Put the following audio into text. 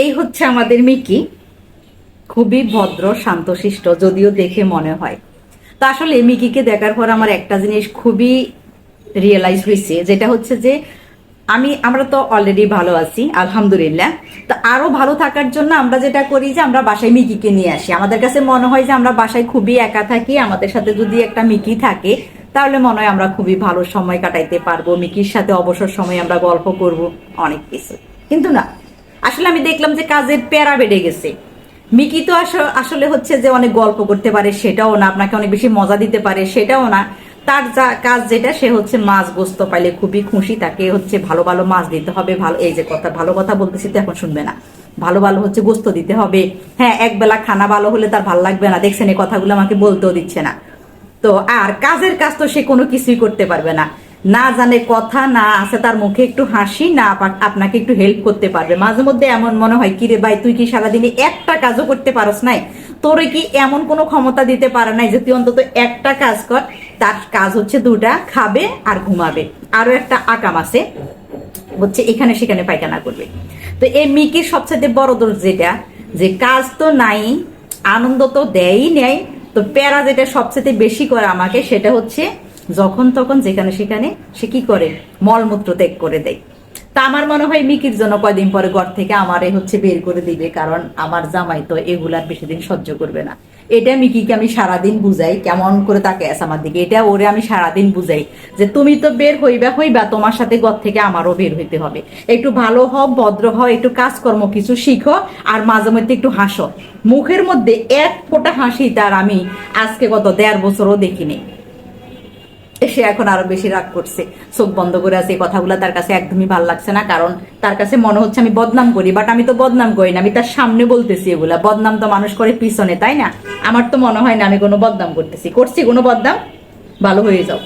এই হচ্ছে আমাদের মিকি। খুবই ভদ্র, শান্তশিষ্ট, যদিও দেখে মনে হয়। তো আসলে মিকিকে দেখার পর আমার একটা জিনিস খুবই রিয়েলাইজ হয়েছে, যেটা হচ্ছে যে আমি, আমরা তো অলরেডি ভালো আছি, আলহামদুলিল্লাহ। তো আরও ভালো থাকার জন্য আমরা যেটা করি যে আমরা বাসায় মিকিকে নিয়ে আসি। আমাদের কাছে মনে হয় যে আমরা বাসায় খুবই একা থাকি, আমাদের সাথে যদি একটা মিকি থাকে, তাহলে মনে হয় আমরা খুবই ভালো সময় কাটাইতে পারব, মিকির সাথে অবসর সময় আমরা গল্প করব, অনেক কিছু। কিন্তু না আসলে আমি দেখলাম যে কাজের প্যারা বেড়ে গেছে। মিকি তো আস- আসলে হচ্ছে যে অনেক গল্প করতে পারে, সেটাও না, আপনাকে অনেক বেশি মজা দিতে পারে, সেটাও না। তার যা কাজ যেটা, সে হচ্ছে মাছ গোস্ত পাইলে খুবই খুশি, তাকে হচ্ছে ভালো ভালো মাছ দিতে হবে, ভালো এই যে কথা, ভালো কথা বলতেছি তো এখন শুনবে না। ভালো ভালো হচ্ছে গোস্ত দিতে হবে। হ্যাঁ এক বেলা খানা ভালো হলে তার ভালো লাগবে না, দেখছেন এই কথাগুলো আমাকে বলতেও দিচ্ছে না। তো আর কাজের কাজ তো সে কোনো কিছুই করতে পারবে না। না জানে কথা, না আছে তার মুখে একটু হাসি, না আপনাকে একটু হেল্প করতে পারবে। মাঝে মধ্যে এমন মনে হয়, কিরে ভাই, তুই কি সারাদিনে একটা কাজও করতে পারস নাই? তোরে কি এমন কোনো ক্ষমতা দিতে পারে নাই যে তুই অন্তত একটা কাজ কর? তার কাজ হচ্ছে দুটা, খাবে আর ঘুমাবে। আরও একটা আকাম আছে, হচ্ছে এখানে সেখানে পায়খানা করবে। তো এই মিকির সবচেয়ে বড় দোষ যেটা, যে কাজ তো নাই, আনন্দ তো দেয়ই নেয় তো প্যারা যেটা সবচেয়ে বেশি করে আমাকে, সেটা হচ্ছে যখন তখন যেখানে সেখানে সে কি করে? মলমূত্র ত্যাগ করে দেয়। তা আমার মনে হয় মিকির জন্য কয়দিন পরে ঘর থেকে আমারে হচ্ছে বের করে দিবে, কারণ আমার জামাই তো এগুলার বেশি দিন সহ্য করবে না। এটা মিকিকে আমি সারাদিন বুঝাই, কেমন করে তাকে আছে আমার দিকে। এটা ওরে আমি সারাদিন বুঝাই যে তুমি তো বের হইবা হইবা, তোমার সাথে ঘর থেকে আমারও বের হইতে হবে। একটু ভালো হও, ভদ্র হও, একটু কাজকর্ম, কিছু শিখো, আর মাঝে মধ্যে একটু হাসো। মুখের মধ্যে এক ফোঁটা হাসি তার আমি আজকে গত দেড় বছরও দেখিনি। সে এখন আরও বেশি রাগ করছে। চোখ বন্ধ করে আছে, এই কথাগুলো তার কাছে একদমই ভালো লাগছে না, কারণ তার কাছে মনে হচ্ছে আমি বদনাম করি বাট আমি তো বদনাম করি না, আমি তার সামনে বলতেছি এগুলা। বদনাম তো মানুষ করে পিছনে, তাই না? আমার তো মনে হয় না আমি কোনো বদনাম করতেছি। করছি কোনো বদনাম, ভালো হয়ে যাও।